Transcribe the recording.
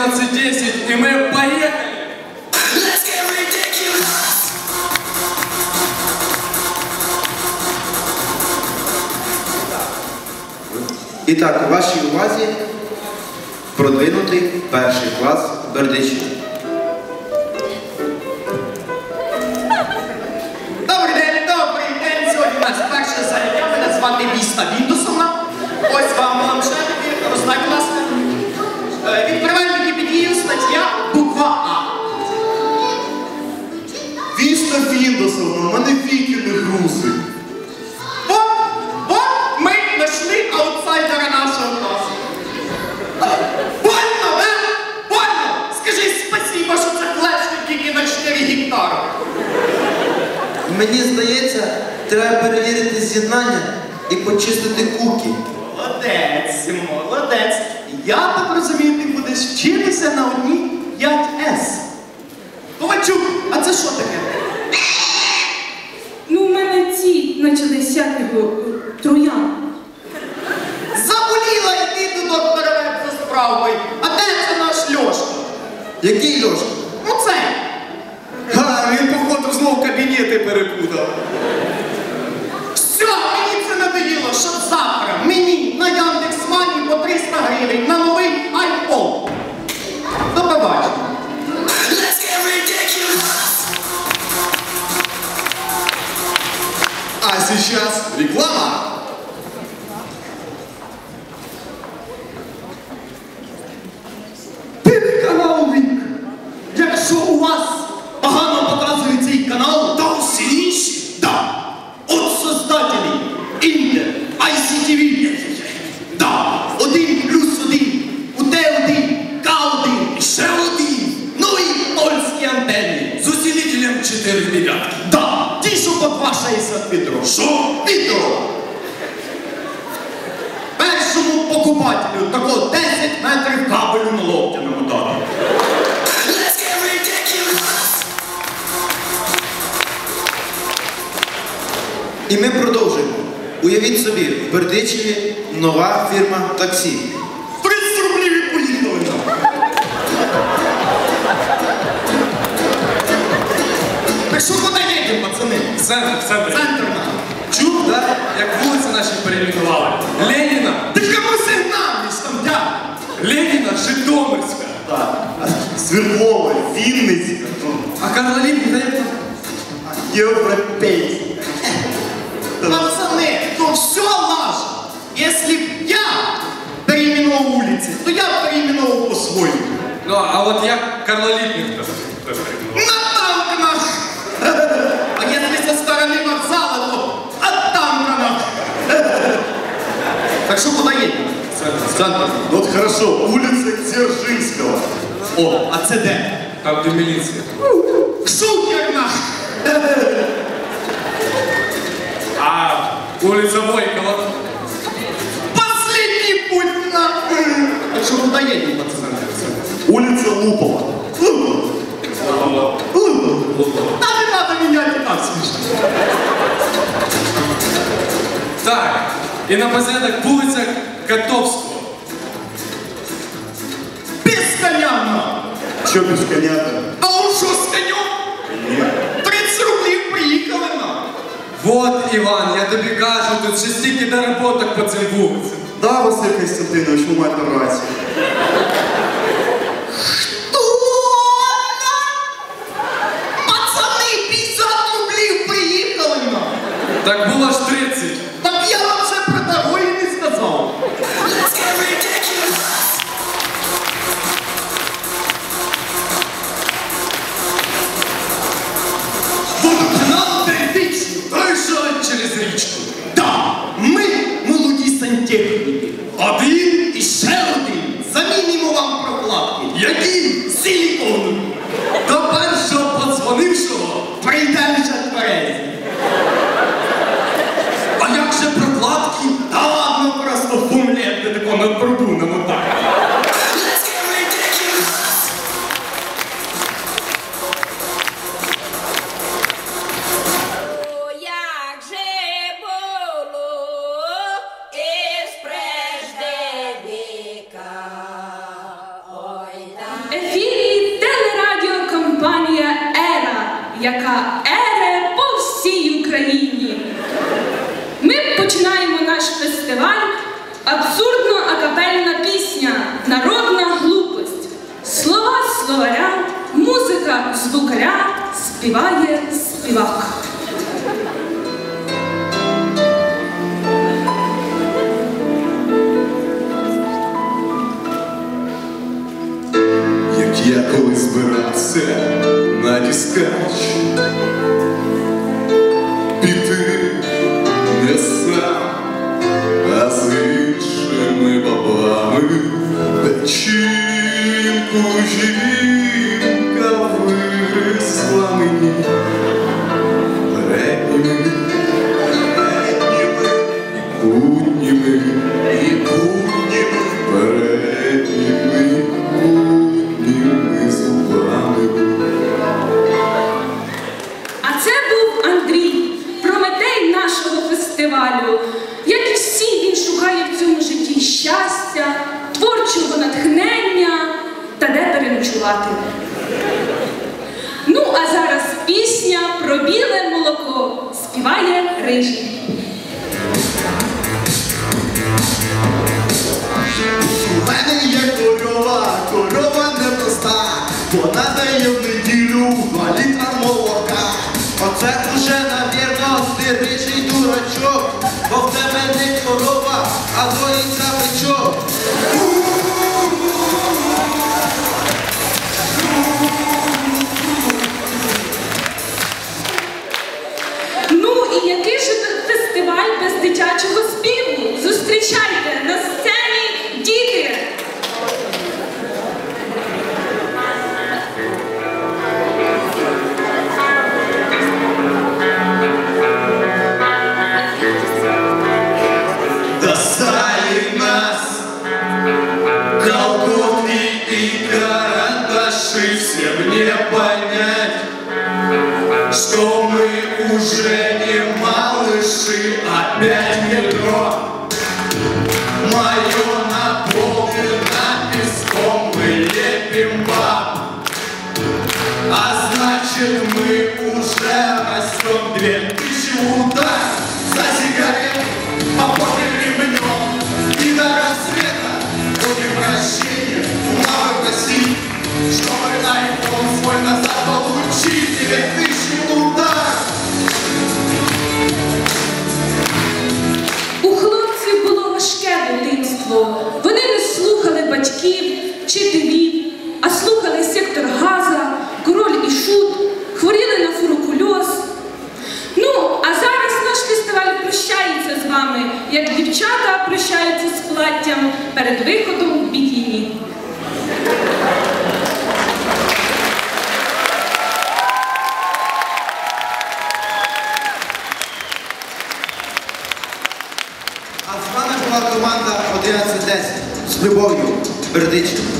вами команда 1110, и мы поехали! І так, у вашій увазі продвинутий перший клас Бердичів. Добрий день, добрий день. Сьогодні у нас перше заняття. Мене звати Віста Віндусовна. Ось Віста Фіндосовна, мене віки не грузи. От, от ми знайшли аутсайдера нашого класу. Больно, да? Больно! Скажи спасибо, що це флешник тільки на 4 гектари. Мені здається, треба перевірити з'єднання і почистити куки. Молодець, молодець. Я так розумію, ти будеш вчитися на одній 5С. Ковальчук, а це що таке? Ну, у мене ці його е, троян. Заболіла йди до доктора за справою. А де це наш Льошка? Який Льошка? Ну цей. Га, він, походу, знов кабінети перепутав. Все, мені це надоїло, щоб завтра мені на Яндекс.Мані по 300 гривень усилителем 4 дев'ятки. Да. Ті, що по 2,60 відро. Що? Відро. Першому покупателю тако 10 метрів кабелю на локтя намотати. Let's. І ми продовжуємо. Уявіть собі, в Бердичеві нова фірма таксі. Пацани? Центр, в центр. Центр нам. Чув, да? Як вулиці наші перейменували. Леніна, Ти кому сигналиш там, дядь? Леніна, Житомирська. Свердлова, Вінницька, А Карлолін, де як там? Європейська. Пацаны, то все наше. Если б я переименовал улицы, то я б переименовал по-своему. Ну, а от як Карлолітник хто Так что куда едем? Центр, центр. Вот хорошо, улица Дзержинского. О, а це де? Там, де міліція. Шухерна! А вулиця Войкова. Последний путь на... Так что куда едем, пацаны? Улица Лупова. Лупова. Лупова. Да І напоследок вулиця Котовського. Без коня! Чё без коня-то? А он что с конем? 30 рублів приїхали нам. Вот, Іван, я тобі кажу, тут ще стільки доработок по цим вулицям. Да, Василь Константинович, ви маєте рацію. Замінимо вам прокладки. Які? Силіконові. До першого подзвонившого. Прийдемо вже тверезі. А як же прокладки? Та ладно, просто фумлет не тако на пруду яка ере по всій Україні. Ми починаємо наш фестиваль Абсурдно акапельна пісня Народна глупость. Слова словаря, музика звукаря співає співак. я колись збирався на дискач Піти не сам, а з іншими бабами Печінку жінка Фестивалю. Як і всі, він шукає в цьому житті щастя, творчого натхнення та де переночувати. Ну, а зараз пісня про біле молоко співає рижий. А доїться бичок. Ну колготки карандаши Всем не понять, что мы уже не малыши Опять метро. Мое наполнено песком Мы лепим баб. А значит мы уже растем Две тысячи удар за сигарет Попорим ремнем и до рассвета Чтобы айфон свой назад получить Две тысячи удар У хлопців було важке дитинство. Вони не слухали батьків, вчителів, а слухали сектор Газа, король і шут, хворіли на фурокульоз. Ну, а зараз наш фестиваль прощається з вами, як дівчата прощаються з платтям перед виходом в бікіні. А з вами була команда 1110 з любов'ю Бердичів.